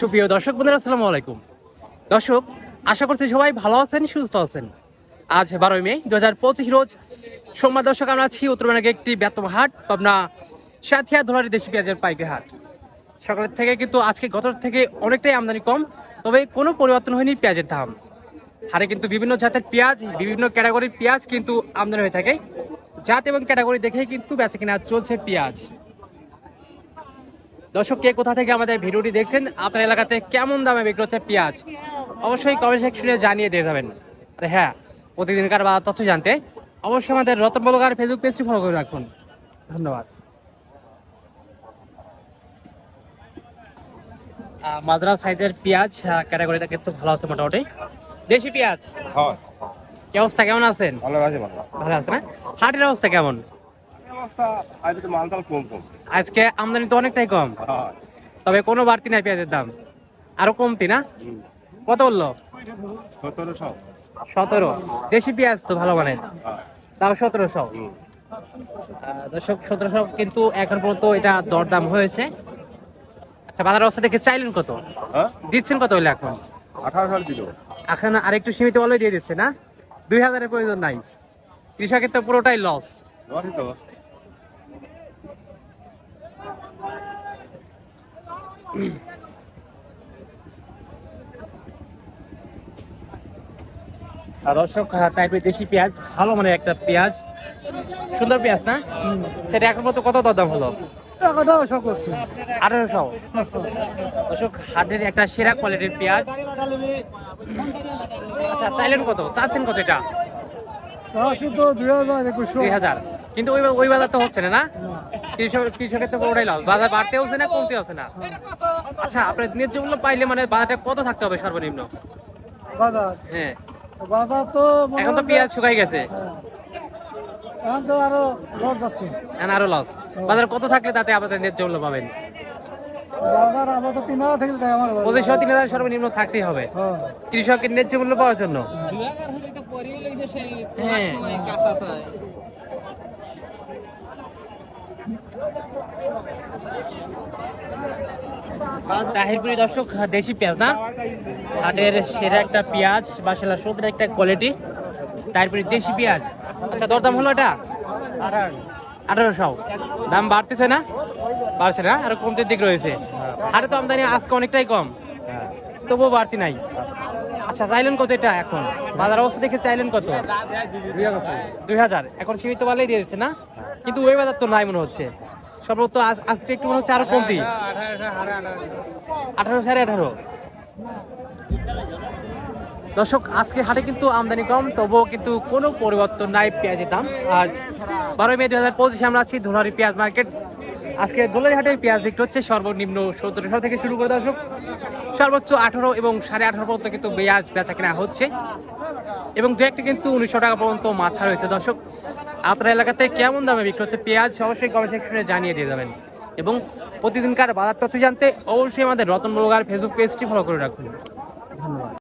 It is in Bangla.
সুপ্রিয় দর্শক বন্ধুরা, আসসালামু আলাইকুম। দর্শক, আশা করছি সবাই ভালো আছেন, সুস্থ আছেন। আজ বারোই মে দু হাজার পঁচিশ রোজ সোমবার দর্শক, আমরা আছি উত্তরবঙ্গে একটি ব্যতম হাট পাবনা সাথিয়া ধোলারি দেশি পেঁয়াজের পাইকারি হাট। সকালের থেকে কিন্তু আজকে গত থেকে অনেকটাই আমদানি কম, তবে কোনো পরিবর্তন হয়নি পেঁয়াজের দাম। হারে কিন্তু বিভিন্ন জাতের পেঁয়াজ, বিভিন্ন ক্যাটাগরির পেঁয়াজ কিন্তু আমদানি হয়ে থাকে। জাত এবং ক্যাটাগরি দেখেই কিন্তু বেচা কিনা চলছে পেঁয়াজ। দর্শক কে কোথা থেকে আমাদের ভিডিওটি দেখছেন আপনার এলাকাতে কেমন দামে বিক্রি হচ্ছে পেঁয়াজ? অবশ্যই কমেন্ট সেকশনে জানিয়ে দিয়ে যাবেন। আর হ্যাঁ প্রতিদিনকার বাজার তথ্য জানতে অবশ্যই আমাদের রতন বলগার ফেসবুক পেজটি ফলো করে রাখুন। ধন্যবাদ। মাদ্রাস সাইজের পেঁয়াজ ক্যাটাগরিটা কিন্তু ভালো আছে মোটামুটি। দেশি পেঁয়াজ? হয়। কি অবস্থা কেমন আছেন? ভালো আছে ভালো ভালো আছে না? হাটের অবস্থা কেমন? অবস্থা আজ একটু মালটাল কম কম। আজকে আমদানি তো অনেকটাই কম। তবে কোনো বাড়তি নাই পেঁয়াজের দাম। আরও কমতি না। কত বলল? সতেরোশো সতেরো। দেশি পেঁয়াজ তো ভালো হয় তাও সতেরোশো। দর্শক সতেরোশো কিন্তু এখন পর্যন্ত এটা দরদাম হয়েছে। আচ্ছা বাজার অবস্থা দেখে চাইলেন কত? হ্যাঁ? দিচ্ছেন কত হইলে এখন? এখন আর একটু সীমিত বলে দিয়ে দিচ্ছে না? দুই হাজারের প্রয়োজন নাই। কৃষকের তো পুরোটাই লস রসি তো আর দর্শক টাইপের দেশি পেঁয়াজ ভালো মানে একটা পেঁয়াজ। সুন্দর পেঁয়াজ না? সেটা এখন পর্যন্ত কত দরদাম হলো? আঠারোশো। দর্শক হাটের একটা সেরা কোয়ালিটির পেঁয়াজ। আচ্ছা চাইলেন কত? চাচ্ছেন কত এটা? দুই হাজার। কিন্তু ওই ওই বাজার তো হচ্ছে না না? কৃষক কৃষকের তো পুরোটাই লস বাজার বাড়তে হচ্ছে না কমতে হচ্ছে না। আচ্ছা আপনার ন্যায্য মূল্য পাইলে মানে বাজারটা কত থাকতে হবে সর্বনিম্ন? বাজার? হ্যাঁ। বাজার তো এখন তো পেঁয়াজ শুকাই গেছে। হ্যাঁ। এখন তো আরও লস যাচ্ছে। এখন আরও লস বাজার কত থাকলে তাতে আপনাদের ন্যায্য মূল্য পাবেন? বাজার আপাতত তিন হাজার থেকে তাই আমার পঁচিশশো তিন হাজার সর্বনিম্ন থাকতেই হবে। হ্যাঁ। কৃষকের ন্যায্য মূল্য পাওয়ার জন্য? হ্যাঁ। তাহিরপুরি দর্শক দেশি পেঁয়াজ না? হাটের সেরা একটা পেঁয়াজ বাসালা সৌদের একটা কোয়ালিটি তাহিরপুরি দেশি পেঁয়াজ। আচ্ছা দরদাম হলো এটা? আঠারোশো। দাম বাড়তেছে না? বাড়ছে না? আর কমতে দিক রয়েছে। হাটে তো আমদানি আজকে অনেকটাই কম। তবুও বাড়তি নাই। আচ্ছা চাইলেন কত এটা এখন? বাজার অবস্থা দেখে চাইলেন কত? দুই হাজার। এখন সীমিত বালাই দিয়ে দিচ্ছে না? কিন্তু ওই বাজার তো নাই মনে হচ্ছে। সর্বত আজ আজকে একটু মনে হচ্ছে আরও কমতি। আঠারো সাড়ে আঠারো। দর্শক, আজকে হাটে কিন্তু আমদানি কম, তবুও কিন্তু কোনো পরিবর্তন নাই পেঁয়াজের দাম। আজ বারোই মে দুই হাজার পঁচিশে আমরা আছি ধুলারি পেঁয়াজ মার্কেট। আজকে দোলারি হাটে পেঁয়াজ বিক্রি হচ্ছে সর্বনিম্ন সতেরোশো থেকে শুরু করে দর্শক। সর্বোচ্চ আঠারো এবং সাড়ে আঠারো পর্যন্ত কিন্তু পেঁয়াজ বেচা কেনা হচ্ছে। এবং দু একটা কিন্তু উনিশশো টাকা পর্যন্ত মাথা রয়েছে। দর্শক, আপনার এলাকাতে কেমন দামে বিক্রি হচ্ছে? পেঁয়াজ অবশ্যই কমেন্ট সেকশনে জানিয়ে দিয়ে যাবেন এবং প্রতিদিনকার বাজার তথ্য জানতে অবশ্যই আমাদের রতন বলগার ফেসবুক পেজটি ফলো করে রাখুন।